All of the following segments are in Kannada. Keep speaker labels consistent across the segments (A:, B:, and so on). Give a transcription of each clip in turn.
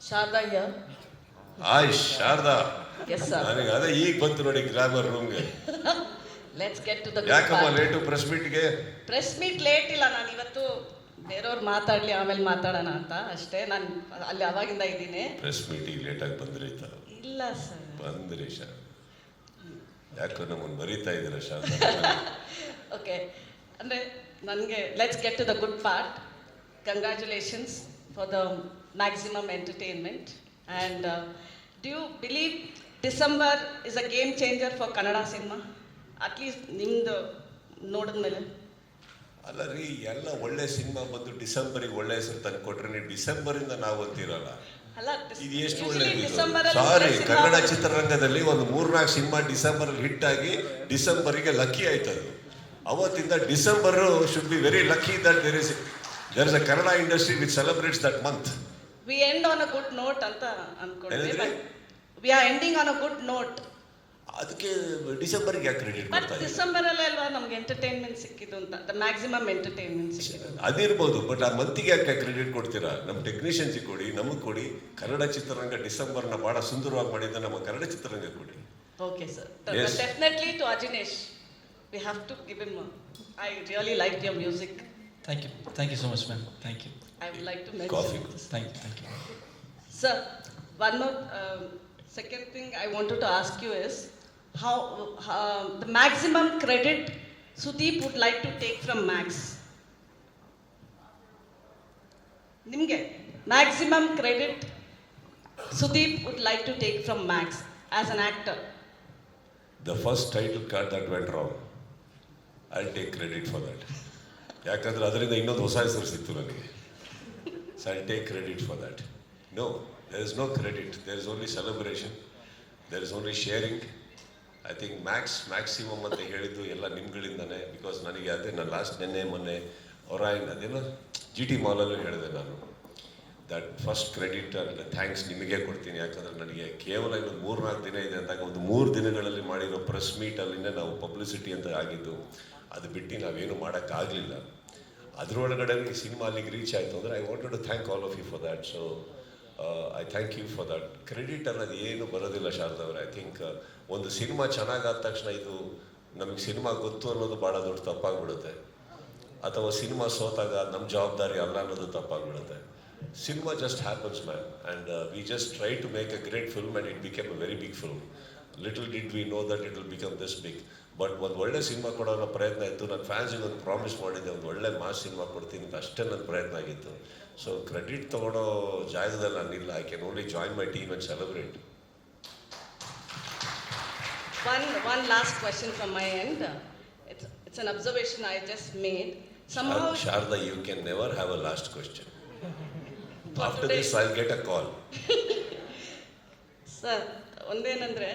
A: Sharda here.
B: I Sharada.
A: Yes, sir
B: ನನಗೆ ಅದೇ ಈಗ ಬಂತು ನೋಡಿ ಗ್ರಾಮರ್ ರೂಮ್ಗೆ
A: get to the good
B: ಯಾಕಮ್ಮ. ಲೇಟು ಪ್ರೆಸ್ ಮೀಟ್ಗೆ
A: ಪ್ರೆಸ್ ಮೀಟ್ ಲೇಟ್ ಇಲ್ಲ ನಾನು ಇವತ್ತು ಬೇರೆಯವ್ರು ಮಾತಾಡ್ಲಿ ಆಮೇಲೆ ಮಾತಾಡೋಣ ಅಂತ. ಅಷ್ಟೇ ನಾನು ಅಲ್ಲಿ ಅವಾಗಿಂದ ಇದ್ದೀನಿ.
B: ಪ್ರೆಸ್ ಮೀಟಿಗೆ ಲೇಟಾಗಿ ಬಂದ್ರಿ
A: ಇಲ್ಲ ಸರ್
B: ಬಂದ್ರಿ ಶಾರದಾ ಯಾಕೋ ನಮ್ಮನ್ನು ಬರೀತಾ ಇದ್ದೀರ ಶಾರದಾ?
A: ಓಕೆ ಅಂದರೆ ನನಗೆ let's get to the good part congratulations for the maximum entertainment and do you believe December is a game changer for Kannada cinema at least ನಿಮ್ಮದು ನೋಡಿದ್ಮೇಲೆ
B: ಅಲ್ಲ ರೀ ಎಲ್ಲ ಒಳ್ಳೆ ಸಿನಿಮಾ ಬಂದು ಡಿಸೆಂಬರಿಗೆ ಒಳ್ಳೆ ಹೆಸರು ತಂದು ಕೊಟ್ರೆ ನೀವು ಡಿಸೆಂಬರಿಂದ ನಾವು ಅಂತೀರಲ್ಲ. ಇದು ಎಷ್ಟು ಸಾರಿ ಕನ್ನಡ ಚಿತ್ರರಂಗದಲ್ಲಿ ಒಂದು ಮೂರ್ನಾಲ್ಕು ಸಿನಿಮಾ ಡಿಸೆಂಬರ್ ಅಲ್ಲಿ ಹಿಟ್ ಆಗಿ ಡಿಸೆಂಬರಿಗೆ ಲಕ್ಕಿ ಆಯ್ತದು. ಅವತ್ತಿಂದ December should be very lucky that there is there is a Kannada industry which celebrates that month
A: we end on a good note ಅಂತ ಅನ್ಕೊಂಡ್ವಿ
B: ಏನಂದ್ರಿ?
A: We are ending on a good note
B: ಅದಕ್ಕೆ ಡಿಸೆಂಬರ್ಗೆ ಯಾಕೆ ಕ್ರೆಡಿಟ್
A: ಬಟ್ ಡಿಸೆಂಬರ್ ಅಲ್ಲೇ ಅಲ್ವಾ ನಮ್ಗೆ ಎಂಟರ್ಟೈನ್ಮೆಂಟ್ ಸಿಕ್ಕಿದ್ದು ಅಂತ ದ ಮ್ಯಾಕ್ಸಿಮಮ್ ಎಂಟರ್ಟೈನ್ಮೆಂಟ್ ಸಿಕ್ಕಿದ್ದು
B: ಅದಿರ್ಬೋದು ಬಟ್ ಆ ಮಂತಿಗೆ ಯಾಕೆ ಕ್ರೆಡಿಟ್ ಕೊಡ್ತೀರಾ ನಮ್ಮ ಟೆಕ್ನಿಷಿಯನ್ಸಿಗೆ ಕೊಡಿ ನಮಗೆ ಕೊಡಿ ಕನ್ನಡ ಚಿತ್ರರಂಗ ಡಿಸೆಂಬರ್ನ ಬಹಳ ಸುಂದರವಾಗಿ ಮಾಡಿದ್ದ ನಮ್ಮ ಕನ್ನಡ ಚಿತ್ರರಂಗ ಕೊಡಿ
A: Okay, sir.
B: Definitely
A: Definitely to Ajinesh. We have to give him. Really I really music
C: thank you Thank you Thank much so thank ma'am. Thank you.
A: I would like to mention
B: Coffee.
A: this.
C: Thank you. Thank you.
A: Sir, one more um, second thing I wanted to ask you is how uh, the maximum credit Sudeep would like to take from Max. ನಿಮಗೆ maximum credit Sudeep would like to take from Max as an actor
B: the first title card that went wrong I take credit for that ಯಾಕಂದ್ರೆ ಅದರಿಂದ ಇನ್ನೊಂದು ಹೊಸ ಹೆಸರು ಸಿಕ್ತು ನನಗೆ so I'll take credit for that. No there is no credit There is only celebration There is only sharing I think Max maximum ಅಂತ ಹೇಳಿದ್ದು ಎಲ್ಲ ನಿಮ್ಗಳಿಂದನೇ ಬಿಕಾಸ್ ನನಗೆ ಅದೇ ನಾನು ಲಾಸ್ಟ್ ನಿನ್ನೆ, ಮೊನ್ನೆ ಹೊರಾಯಿನ್ ಅದೇನೋ ಜಿ ಟಿ ಮಾಲಲ್ಲೂ ಹೇಳಿದೆ ನಾನು. That first credit and thanks ನಿಮಗೆ ಕೊಡ್ತೀನಿ. ಯಾಕಂದ್ರೆ ನನಗೆ ಕೇವಲ ಇನ್ನು ಮೂರು ನಾಲ್ಕು ದಿನ ಇದೆ ಅಂದಾಗ ಒಂದು ಮೂರು ದಿನಗಳಲ್ಲಿ ಮಾಡಿರೋ ಪ್ರೆಸ್ ಮೀಟಲ್ಲಿನೇ ನಾವು ಪಬ್ಲಿಸಿಟಿ ಅಂತ ಆಗಿದ್ದು, ಅದು ಬಿಟ್ಟು ನಾವೇನು ಮಾಡೋಕ್ಕಾಗಲಿಲ್ಲ. ಅದರೊಳಗಡೆ ಈ ಸಿನಿಮಾ ಅಲ್ಲಿಗೆ ರೀಚ್ ಆಯಿತು ಅಂದರೆ I wanted to thank all of you for that so I thank you for that credit ಅನ್ನೋದು ಏನು ಬರೋದಿಲ್ಲ ಶಾರದವ್ರೆ ಐ ಥಿಂಕ್ ಒಂದು ಸಿನಿಮಾ ಚೆನ್ನಾಗಾದ ತಕ್ಷಣ ಇದು ನಮಗೆ ಸಿನಿಮಾ ಗೊತ್ತು ಅನ್ನೋದು ಭಾಳ ದೊಡ್ಡ ತಪ್ಪಾಗ್ಬಿಡುತ್ತೆ. ಅಥವಾ ಸಿನಿಮಾ ಸೋತಾಗ ನಮ್ಮ ಜವಾಬ್ದಾರಿ ಅಲ್ಲ ಅನ್ನೋದು ತಪ್ಪಾಗ್ಬಿಡುತ್ತೆ. Cinema just happens man and we just try to make a great film and it became a very big film little did we know that it will become this big but ಒಂದು ಒಳ್ಳೆ ಸಿನಿಮಾ ಕೊಡೋ ಅನ್ನೋ ಪ್ರಯತ್ನ ಇತ್ತು. ನನ್ನ ಫ್ಯಾನ್ಸಿಗೆ ಒಂದು ಪ್ರಾಮಿಸ್ ಮಾಡಿದ್ದೆ. ಒಂದು ಒಳ್ಳೆ ಮಾಸ್ ಸಿನಿಮಾ ಕೊಡ್ತೀನಿ ಅಂತ ಅಷ್ಟೇ ನನ್ನ ಪ್ರಯತ್ನ ಆಗಿತ್ತು. ಸೊ ಕ್ರೆಡಿಟ್ ತೊಗೊಳೋ ಜಾಗದಲ್ಲಿ ನಾನಿಲ್ಲ I can only join my team and celebrate
A: One, one last question from my end. It's, it's an observation I just made. Somehow,
B: Sharada you can never have a last
A: question
B: after
A: today.
B: I get a call
A: sir, ಒಂದೇನಂದ್ರೆ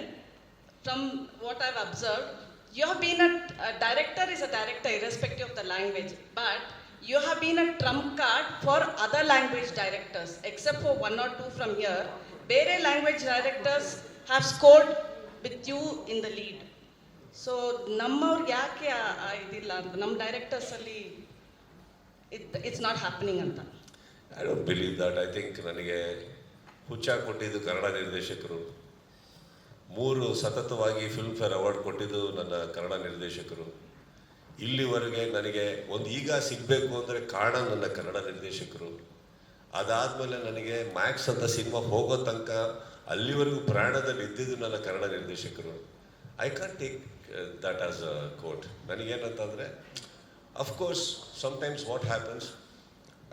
A: from what I've observed, you have been a, a director is a director irrespective of the language, but you have been a trump card for other language directors, except for one or two from here. Bere language directors have scored with you in the lead. So ನಮ್ಮವ್ರಿಗೆ ಯಾಕೆ ಇದಿಲ್ಲ ಅಂತ ನಮ್ಮ ಡೈರೆಕ್ಟರ್ಸಲ್ಲಿ ಇಟ್ ಇಟ್ಸ್ ನಾಟ್ ಹ್ಯಾಪನಿಂಗ್ ಅಂತ
B: I don't believe that I think ನನಗೆ ಹುಚ್ಚ ಕೊಟ್ಟಿದ್ದು ಕನ್ನಡ ನಿರ್ದೇಶಕರು ಮೂರು ಸತತವಾಗಿ ಫಿಲ್ಮ್ ಫೇರ್ ಅವಾರ್ಡ್ ಕೊಟ್ಟಿದ್ದು ನನ್ನ ಕನ್ನಡ ನಿರ್ದೇಶಕರು. ಇಲ್ಲಿವರೆಗೆ ನನಗೆ ಒಂದು ಈಗ ಸಿಗಬೇಕು ಅಂದರೆ ಕಾರಣ ನನ್ನ ಕನ್ನಡ ನಿರ್ದೇಶಕರು. ಅದಾದಮೇಲೆ ನನಗೆ ಮ್ಯಾಕ್ಸ್ ಅಂತ ಸಿನಿಮಾ ಹೋಗೋ ತನಕ ಅಲ್ಲಿವರೆಗೂ ಪ್ರಯಾಣದಲ್ಲಿ ಇದ್ದಿದ್ದು ನನ್ನ ಕನ್ನಡ ನಿರ್ದೇಶಕರು. I can take that as a quote ನನಗೇನಂತಂದರೆ of course sometimes what happens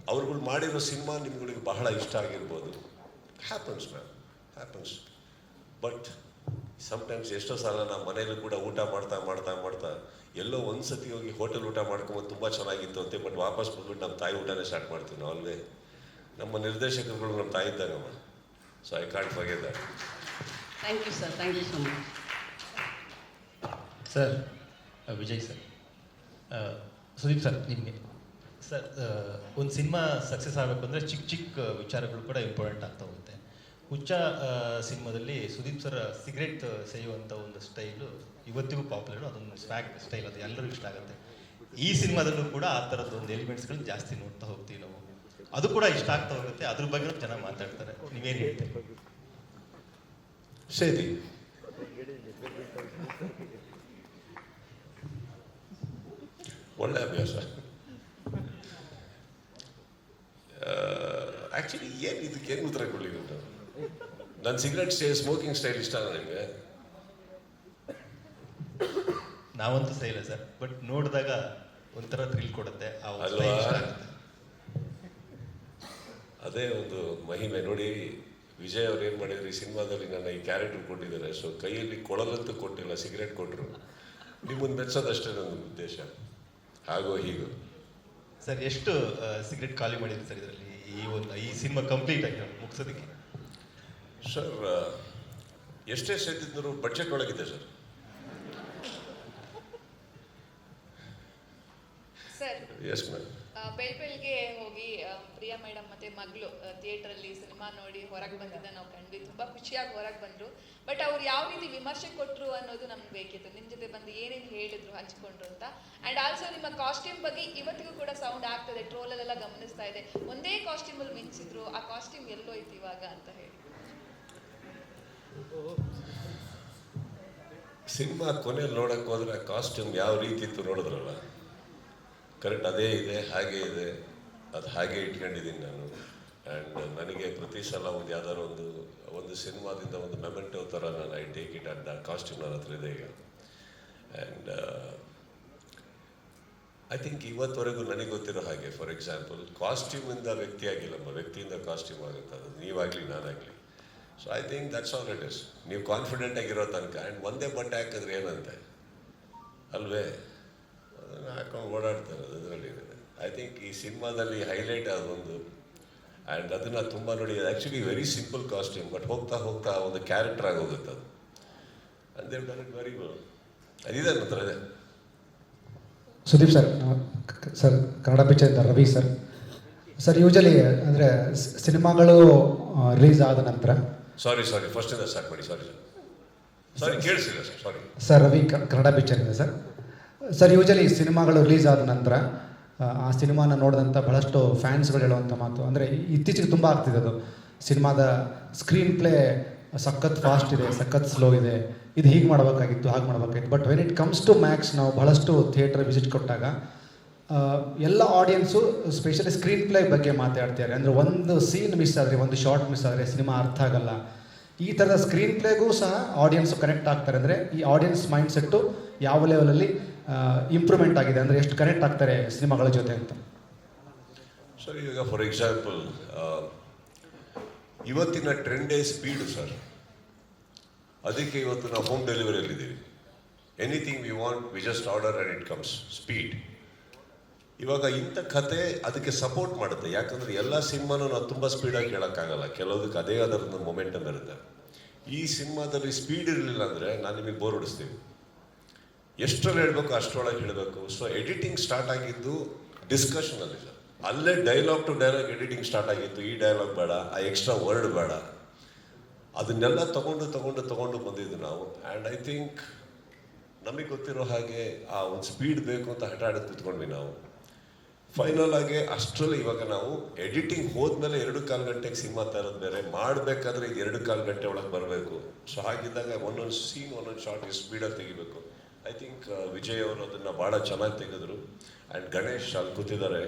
B: ಅವ್ರುಗಳು ಮಾಡಿರೋ ಸಿನಿಮಾ ನಿಮ್ಗಳಿಗೆ ಬಹಳ ಇಷ್ಟ ಆಗಿರ್ಬೋದು. Happens ma'am happens but sometimes ಎಷ್ಟೋ ಸಲ ನಾವು ಮನೆಯಲ್ಲೂ ಕೂಡ ಊಟ ಮಾಡ್ತಾ ಮಾಡ್ತಾ ಮಾಡ್ತಾ ಎಲ್ಲೋ ಒಂದು ಸತಿ ಹೋಗಿ ಹೋಟೆಲ್ ಊಟ ಮಾಡ್ಕೊಂಬಂದು ತುಂಬ ಚೆನ್ನಾಗಿತ್ತು ಅಂತೆ ಬಟ್ ವಾಪಸ್ ಬಂದ್ಬಿಟ್ಟು ನಮ್ಮ ತಾಯಿ ಊಟನೇ ಸ್ಟಾರ್ಟ್ ಮಾಡ್ತೀವಿ ನಾವು ಅಲ್ವೇ? ನಮ್ಮ ನಿರ್ದೇಶಕರುಗಳು ನಮ್ಮ ತಾಯಿ ಇದ್ದಾಗಮ್ಮ so I can't forget that
A: thank you sir thank you so much
C: sir Vijay sir Sudeep sir ನಿಮಗೆ. ಸರ್ ಒಂದು ಸಿನಿಮಾ ಸಕ್ಸಸ್ ಆಗಬೇಕು ಅಂದರೆ ಚಿಕ್ಕ ಚಿಕ್ಕ ವಿಚಾರಗಳು ಕೂಡ ಇಂಪಾರ್ಟೆಂಟ್ ಆಗ್ತಾ ಹೋಗುತ್ತೆ. ಹುಚ್ಚ ಸಿನಿಮಾದಲ್ಲಿ ಸುದೀಪ್ ಸರ್ ಸಿಗರೆಟ್ ಸೇಯುವಂಥ ಒಂದು ಸ್ಟೈಲು ಇವತ್ತಿಗೂ ಪಾಪ್ಯುಲರ್. ಅದೊಂದು ಸ್ವ್ಯಾಗ್ ಸ್ಟೈಲ್ ಅದು ಎಲ್ಲರಿಗೂ ಇಷ್ಟ ಆಗುತ್ತೆ. ಈ ಸಿನಿಮಾದಲ್ಲೂ ಕೂಡ ಆ ಥರದ್ದು ಒಂದು ಎಲಿಮೆಂಟ್ಸ್ಗಳು ಜಾಸ್ತಿ ನೋಡ್ತಾ ಹೋಗ್ತೀವಿ ನಾವು. ಅದು ಕೂಡ ಇಷ್ಟ ಆಗ್ತಾ ಹೋಗುತ್ತೆ. ಅದ್ರ ಬಗ್ಗೆ ಜನ ಮಾತಾಡ್ತಾರೆ. ನೀವೇನು ಹೇಳ್ತೀರಿ?
B: ಶೈಲಿ. ಒಳ್ಳೆ ಅಭ್ಯಾಸ. ಆ್ಯಕ್ಚುಲಿ ಏನು ಇದಕ್ಕೆ ಏನು ಉತ್ತರ ಕೊಡಲಿ ನಾನು ನನ್ನ ಸಿಗರೆಟ್ ಸ್ಟೇ ಸ್ಮೋಕಿಂಗ್ ಸ್ಟೈಲ್ ಇಷ್ಟ ಅಲ್ಲ ನಿಮಗೆ?
C: ನಾವಂತೂ ಸೈಲ ಸರ್. ಬಟ್ ನೋಡಿದಾಗ ಒಂಥರ ಥ್ರಿಲ್ ಕೊಡುತ್ತೆ. ಆ ಒಂದು
B: ಅಲ್ವಾ?
C: style ಇಷ್ಟ ಆಗುತ್ತೆ.
B: ಅದೇ ಒಂದು ಮಹಿಮೆ. ನೋಡಿ ವಿಜಯ್ ಅವ್ರು ಏನು ಮಾಡಿದ್ರು ಈ ಸಿನಿಮಾದಲ್ಲಿ ನನ್ನ ಈ ಕ್ಯಾರೆಕ್ಟರ್ ಕೊಟ್ಟಿದ್ದಾರೆ. ಸೊ ಕೈಯಲ್ಲಿ ಕೊಳಲಂತೂ ಕೊಟ್ಟಿಲ್ಲ ಸಿಗರೆಟ್ ಕೊಟ್ಟರು ನಿಮ್ಮನ್ನು ಮೆಚ್ಚೋದಷ್ಟೇ ನನ್ನ ಉದ್ದೇಶ. ಹಾಗೋ ಹೀಗೋ.
C: ಸರ್ ಎಷ್ಟು ಸಿಗರೆಟ್ ಖಾಲಿ ಮಾಡಿದ್ರು ಸರ್ ಇದರಲ್ಲಿ? ಈ ಒಂದು ಈ ಸಿನಿಮಾ ಕಂಪ್ಲೀಟ್ ಆಗಿ ಮುಗಿಸೋದಕ್ಕೆ?
B: ಸರ್ ಎಷ್ಟೇ ಸೇರಿದ್ರು ಬಜೆಟ್ ಒಳಗಿದೆ ಸರ್.
D: ಸರ್
B: ಎಸ್ ಮ್ಯಾಮ್
D: ಬೆಳ್ ಬೆಳಗ್ಗೆ ಹೋಗಿ ಪ್ರಿಯಾ ಮೇಡಮ್ ಮತ್ತೆ ಮಗಳು ಥಿಯೇಟ್ರಲ್ಲಿ ಸಿನಿಮಾ ನೋಡಿ ಹೊರಗೆ ಬಂದಿದ್ದ ನಾವು ಕಂಡ್ವಿ ತುಂಬಾ ಖುಷಿಯಾಗಿ ಹೊರಗೆ ಬಂದ್ರು. ಬಟ್ ಅವ್ರು ಯಾವ ರೀತಿ ವಿಮರ್ಶೆ ಕೊಟ್ರು ಅನ್ನೋದು ನಮ್ಗೆ ಬೇಕಿತ್ತು. ನಿಮ್ ಜೊತೆ ಬಂದು ಏನೇನು ಹೇಳಿದ್ರು ಹಂಚ್ಕೊಂಡ್ರು ಅಂತ. ಅಂಡ್ ಆಲ್ಸೋ ನಿಮ್ಮ ಕಾಸ್ಟ್ಯೂಮ್ ಬಗ್ಗೆ ಇವತ್ತಿಗೂ ಕೂಡ ಸೌಂಡ್ ಆಗ್ತದೆ. ಟ್ರೋಲಲ್ಲೆಲ್ಲ ಗಮನಿಸ್ತಾ ಇದೆ. ಒಂದೇ ಕಾಸ್ಟ್ಯೂಮ್ ಅಲ್ಲಿ ಮಿಂಚಿದ್ರು ಆ ಕಾಸ್ಟ್ಯೂಮ್ ಎಲ್ಲೋಯ್ತು ಇವಾಗ ಅಂತ ಹೇಳಿ.
B: ಸಿನಿಮಾ ಕೊನೆಯಲ್ಲಿ ನೋಡಕ್ಕೆ ಹೋದ್ರೆ ಕಾಸ್ಟ್ಯೂಮ್ ಯಾವ ರೀತಿ ಇತ್ತು ನೋಡಿದ್ರಲ್ಲ? ಕರೆಕ್ಟ್ ಅದೇ ಇದೆ, ಹಾಗೆ ಇದೆ. ಅದು ಹಾಗೆ ಇಟ್ಕೊಂಡಿದ್ದೀನಿ ನಾನು. ಆ್ಯಂಡ್ ನನಗೆ ಪ್ರತಿ ಸಲ ಒಂದು ಯಾವ್ದಾದ್ರು ಒಂದು ಒಂದು ಸಿನಿಮಾದಿಂದ ಒಂದು ಮೆಮೆಂಟೋ ಥರ ನಾನು I take it and costume ನನ್ನ ಹತ್ರ ಇದೆ ಈಗ. ಆ್ಯಂಡ್ ಐ ಥಿಂಕ್ ಇವತ್ತವರೆಗೂ ನನಗೆ ಗೊತ್ತಿರೋ ಹಾಗೆ ಫಾರ್ ಎಕ್ಸಾಂಪಲ್ ಕಾಸ್ಟ್ಯೂಮಿಂದ ವ್ಯಕ್ತಿ ಆಗಿಲ್ಲಮ್ಮ ವ್ಯಕ್ತಿಯಿಂದ ಕಾಸ್ಟ್ಯೂಮ್ ಆಗುತ್ತೆ ಅದು. ನೀವಾಗಲಿ, ನಾನಾಗಲಿ. So I think that's all it is ನೀವು ಕಾನ್ಫಿಡೆಂಟ್ ಆಗಿರೋ ತನಕ. ಆ್ಯಂಡ್ ಒಂದೇ ಬಟ್ಟೆ ಹಾಕಿದ್ರೆ ಏನಂತೆ? ಅಲ್ವೇ? ಅದನ್ನು ಹಾಕೊಂಡು ಓಡಾಡ್ತಾರೆ ಅದರಲ್ಲಿ ಐ ಥಿಂಕ್ ಈ ಸಿನಿಮಾದಲ್ಲಿ ಹೈಲೈಟ್ ಅದೊಂದು ಆ್ಯಂಡ್ ಅದನ್ನು ತುಂಬ ನೋಡಿ actually very simple costume but ಹೋಗ್ತಾ ಹೋಗ್ತಾ ಒಂದು ಕ್ಯಾರೆಕ್ಟರ್ ಹೋಗುತ್ತೆ ಅದು. ಅದೇ ವೆರಿ ಅದಿದೆ ನಂತರ ಅದೇ
E: ಸುದೀಪ್ ಸರ್ ಸರ್, ಕನ್ನಡ ಪಿಕ್ಚರಿಂದ ರವಿ ಸರ್. ಸರ್ ಯೂಶಲಿ ಅಂದರೆ ಸಿನಿಮಾಗಳು ರಿಲೀಸ್ ಆದ ನಂತರ
B: ಸಾರಿ ಸಾರಿ ಇಂದ ಸ್ಟಾರ್ಟ್ ಮಾಡಿ sorry sir sorry ಕೇಳಿಸಿಲ್ಲ sir
E: sorry sir Ravi Kannada ಪಿಕ್ಚರಿಂದ sir sir usually ಸಿನಿಮಾಗಳು ರಿಲೀಸ್ ಆದ ನಂತರ ಆ, ಸಿನಿಮಾನ ನೋಡಿದಂಥ ಬಹಳಷ್ಟು ಫ್ಯಾನ್ಸ್ಗಳು ಹೇಳುವಂಥ ಮಾತು. ಅಂದರೆ ಇತ್ತೀಚೆಗೆ ತುಂಬ ಆಗ್ತಿದೆ ಅದು. ಸಿನಿಮಾದ ಸ್ಕ್ರೀನ್ ಪ್ಲೇ ಸಖತ್ ಫಾಸ್ಟ್ ಇದೆ ಸಖತ್ ಸ್ಲೋ ಇದೆ. ಇದು ಹೀಗೆ ಮಾಡಬೇಕಾಗಿತ್ತು ಹಾಗೆ ಮಾಡಬೇಕಾಗಿತ್ತು. But when it comes to Max ನಾವು ಬಹಳಷ್ಟು ಥಿಯೇಟರ್ ವಿಸಿಟ್ ಕೊಟ್ಟಾಗ ಎಲ್ಲ ಆಡಿಯನ್ಸು ಸ್ಪೆಷಲಿ ಸ್ಕ್ರೀನ್ ಪ್ಲೇ ಬಗ್ಗೆ ಮಾತಾಡ್ತಾರೆ ಅಂದರೆ ಒಂದು ಸೀನ್ ಮಿಸ್ ಆದರೆ, ಒಂದು ಶಾರ್ಟ್ ಮಿಸ್ ಆದರೆ ಸಿನಿಮಾ ಅರ್ಥ ಆಗಲ್ಲ. ಈ ಥರದ ಸ್ಕ್ರೀನ್ ಪ್ಲೇಗೂ ಸಹ ಆಡಿಯನ್ಸು ಕನೆಕ್ಟ್ ಆಗ್ತಾರೆ. ಅಂದರೆ ಈ ಆಡಿಯನ್ಸ್ ಮೈಂಡ್ ಸೆಟ್ಟು ಯಾವ ಲೆವೆಲಲ್ಲಿ ಇಂಪ್ರೂವ್ಮೆಂಟ್ ಆಗಿದೆ. ಅಂದರೆ ಎಷ್ಟು ಕನೆಕ್ಟ್ ಆಗ್ತಾರೆ ಸಿನಿಮಾಗಳ ಜೊತೆ ಅಂತ.
B: ಸರ್ ಈಗ ಫಾರ್ ಎಕ್ಸಾಂಪಲ್ ಇವತ್ತಿನ ಟ್ರೆಂಡೇ ಸ್ಪೀಡು ಸರ್ ಅದಕ್ಕೆ ಇವತ್ತು ನಾವು home ಡೆಲಿವರಿಯಲ್ಲಿದ್ದೀವಿ anything we want we just order and it comes speed ಇವಾಗ ಇಂಥ ಕತೆ ಅದಕ್ಕೆ ಸಪೋರ್ಟ್ ಮಾಡುತ್ತೆ. ಯಾಕಂದ್ರೆ ಎಲ್ಲ ಸಿನಿಮಾನು ನಾವು ತುಂಬ ಸ್ಪೀಡಾಗಿ ಹೇಳೋಕ್ಕಾಗಲ್ಲ ಕೆಲವೊದಕ್ಕೆ ಅದೇ ಅದರದ್ದು ಮೊಮೆಂಟಮ್ ಇರುತ್ತೆ. ಈ ಸಿನಿಮಾದಲ್ಲಿ ಸ್ಪೀಡ್ ಇರಲಿಲ್ಲ ಅಂದರೆ ನಾನು ನಿಮಗೆ ಬೋರ್ ಹೊಡಿಸ್ತೀವಿ ಎಷ್ಟರಲ್ಲಿ ಹೇಳಬೇಕು ಅಷ್ಟರೊಳಗೆ ಹೇಳಬೇಕು. ಸೊ ಎಡಿಟಿಂಗ್ ಸ್ಟಾರ್ಟ್ ಆಗಿದ್ದು ಡಿಸ್ಕಷನಲ್ಲಿ ಸರ್. ಅಲ್ಲೇ dialogue to dialogue editing start ಆಗಿತ್ತು. ಈ ಡೈಲಾಗ್ ಬೇಡ, ಆ ಎಕ್ಸ್ಟ್ರಾ ವರ್ಡ್ ಬೇಡ. ಅದನ್ನೆಲ್ಲ ತಗೊಂಡು ತಗೊಂಡು ತಗೊಂಡು ಬಂದಿದ್ದು ನಾವು. ಆ್ಯಂಡ್ ಐ ಥಿಂಕ್ ನಮಗೆ ಗೊತ್ತಿರೋ ಹಾಗೆ ಆ ಒಂದು ಸ್ಪೀಡ್ ಬೇಕು ಅಂತ ಹಠ ಕೂತ್ಕೊಂಡ್ವಿ ನಾವು. ಫೈನಲ್ ಆಗಿ ಅಷ್ಟರಲ್ಲಿ ಇವಾಗ ನಾವು ಎಡಿಟಿಂಗ್ ಹೋದ್ಮೇಲೆ ಎರಡು ಕಾಲು ಗಂಟೆಗೆ ಸಿನಿಮಾ ತರೋದು ಬೇರೆ. ಮಾಡಬೇಕಾದ್ರೆ ಎರಡು ಕಾಲು ಗಂಟೆ ಒಳಗೆ ಬರಬೇಕು. ಸೊ ಹಾಗಿದ್ದಾಗ ಒಂದೊಂದು ಸೀನ್ ಒಂದೊಂದು ಶಾರ್ಟ್ ಸ್ಪೀಡಾಗಿ ತೆಗಿಬೇಕು. ಐ ಥಿಂಕ್ ವಿಜಯ್ ಅವರು ಅದನ್ನು ಭಾಳ ಚೆನ್ನಾಗಿ ತೆಗೆದ್ರು. ಆ್ಯಂಡ್ ಗಣೇಶ್ ಅಲ್ಲಿ ಕೂತಿದ್ದಾರೆ.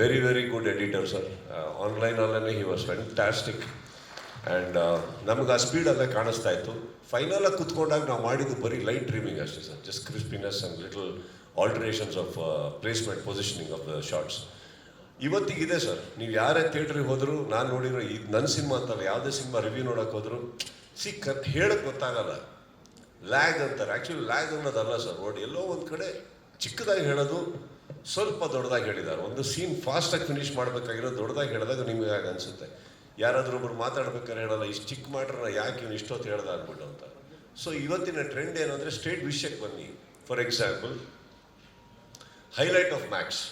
B: Very very good editor sir online ಅಲ್ಲೇ ಹಿ ವಾಸ್ ಫ್ಯಾಂಟಾಸ್ಟಿಕ್ ಆ್ಯಂಡ್ ನಮ್ಗೆ ಆ ಸ್ಪೀಡ್ ಅಲ್ಲೇ ಕಾಣಿಸ್ತಾ ಇತ್ತು. ಫೈನಲ್ ಆಗಿ ಕುತ್ಕೊಂಡಾಗ ನಾವು ಮಾಡಿದ್ದು ಬರೀ ಲೈಟ್ ಡ್ರೀಮಿಂಗ್ ಅಷ್ಟೇ sir just crispiness and little alterations of placement positioning of the shots ಇವತ್ತಿಗಿದೆ sir. ನೀವು ಯಾರೇ ಥಿಯೇಟ್ರಿಗೆ ಹೋದರೂ, ನಾನು ನೋಡಿರೋ ಇದು ನನ್ನ ಸಿನಿಮಾ ಅಂತಲ್ಲ, ಯಾವುದೇ ಸಿನಿಮಾ ರಿವ್ಯೂ ನೋಡೋಕೆ ಹೋದರೂ ಸಿ ಕ ಹೇಳಕ್ಕೆ ಗೊತ್ತಾಗಲ್ಲ. ಲ್ಯಾಗ್ ಅಂತಾರೆ. ಆ್ಯಕ್ಚುಲಿ ಲ್ಯಾಗ್ ಅನ್ನೋದಲ್ಲ ಸರ್ ನೋಡಿ ಎಲ್ಲೋ ಒಂದು ಕಡೆ ಚಿಕ್ಕದಾಗಿ ಹೇಳೋದು, ಸ್ವಲ್ಪ ದೊಡ್ಡದಾಗಿ ಹೇಳಿದ್ದಾರೆ. ಒಂದು ಸೀನ್ ಫಾಸ್ಟಾಗಿ ಫಿನಿಷ್ ಮಾಡಬೇಕಾಗಿರೋ ದೊಡ್ಡದಾಗಿ ಹೇಳಿದಾಗ ನಿಮಗೆ ಆಗ ಅನಿಸುತ್ತೆ. ಯಾರಾದರೂ ಒಬ್ರು ಮಾತಾಡ್ಬೇಕಾದ್ರೆ ಹೇಳಲ್ಲ, ಇಷ್ಟು ಚಿಕ್ಕ ಮಾಡ್ರೆ, ಯಾಕೆ ಇವ್ನು ಇಷ್ಟೊತ್ತು ಹೇಳ್ದಾಗ್ಬಿಟ್ಟು ಅಂತ. ಸೊ ಇವತ್ತಿನ ಟ್ರೆಂಡ್ ಏನಂದರೆ ಸ್ಟೇಟ್ ವಿಷಯಕ್ಕೆ ಬನ್ನಿ. For example highlight of Max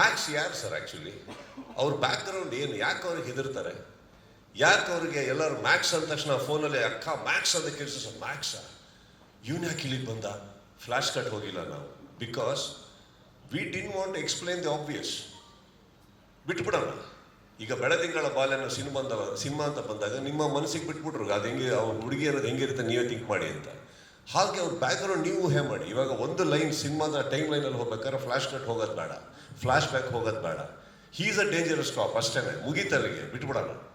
B: Max ಯಾರು ಸರ್ ಆ್ಯಕ್ಚುಲಿ ಅವ್ರ ಬ್ಯಾಕ್ಗ್ರೌಂಡ್ ಏನು, ಯಾಕೆ ಅವ್ರಿಗೆ ಹೆದರ್ತಾರೆ? ಯಾಕೆ ಅವ್ರಿಗೆ ಎಲ್ಲರೂ ಮ್ಯಾಕ್ಸ್ ಅಂದ ತಕ್ಷಣ ಫೋನಲ್ಲಿ ಅಕ್ಕ ಮ್ಯಾಕ್ಸ್ ಅಂತ ಕೇಳಿಸ್ ಮ್ಯಾಕ್ಸಾ ಇವನ್ ಯಾಕೆ ಇಲ್ಲಿಗೆ ಬಂದ? ಫ್ಲಾಶ್ ಕಟ್ ಹೋಗಿಲ್ಲ ನಾವು. Because we didn't want explain the obvious ಬಿಟ್ಬಿಡೋಣ. ಈಗ ಬೆಳದಿಂಗಳ ಬಾಲ್ಯನ ಸಿನಿಮಾ ಅಂತ ಸಿನಿಮಾ ಅಂತ ಬಂದಾಗ ನಿಮ್ಮ ಮನಸ್ಸಿಗೆ ಬಿಟ್ಬಿಟ್ರು, ಅದು ಹೆಂಗೆ ಅವ್ರ ಹುಡುಗಿ ಅನ್ನೋದು ಹೆಂಗಿರುತ್ತೆ, ನೀವೇ ಥಿಂಕ್ ಮಾಡಿ ಅಂತ. ಹಾಗೆ ಅವ್ರ ಬ್ಯಾಕ್ಗ್ರೌಂಡ್ ನೀವು ಹೇ ಮಾಡಿ. ಇವಾಗ ಒಂದು ಲೈನ್ ಸಿನಿಮಾದ ಟೈಮ್ ಲೈನಲ್ಲಿ ಹೋಗ್ಬೇಕಾದ್ರೆ ಫ್ಲಾಶ್ ಕಟ್ ಹೋಗೋದು ಬೇಡ. ಫ್ಲಾಶ್ ಬ್ಯಾಕ್ ಹೋಗೋದು ಬೇಡ. ಹೀಸ್ ಅ ಡೇಂಜರಸ್ ಟಾಪ್ ಅಷ್ಟೇ ಮುಗೀತಲ್ಲಿಗೆ. ಬಿಟ್ಬಿಡೋಣ.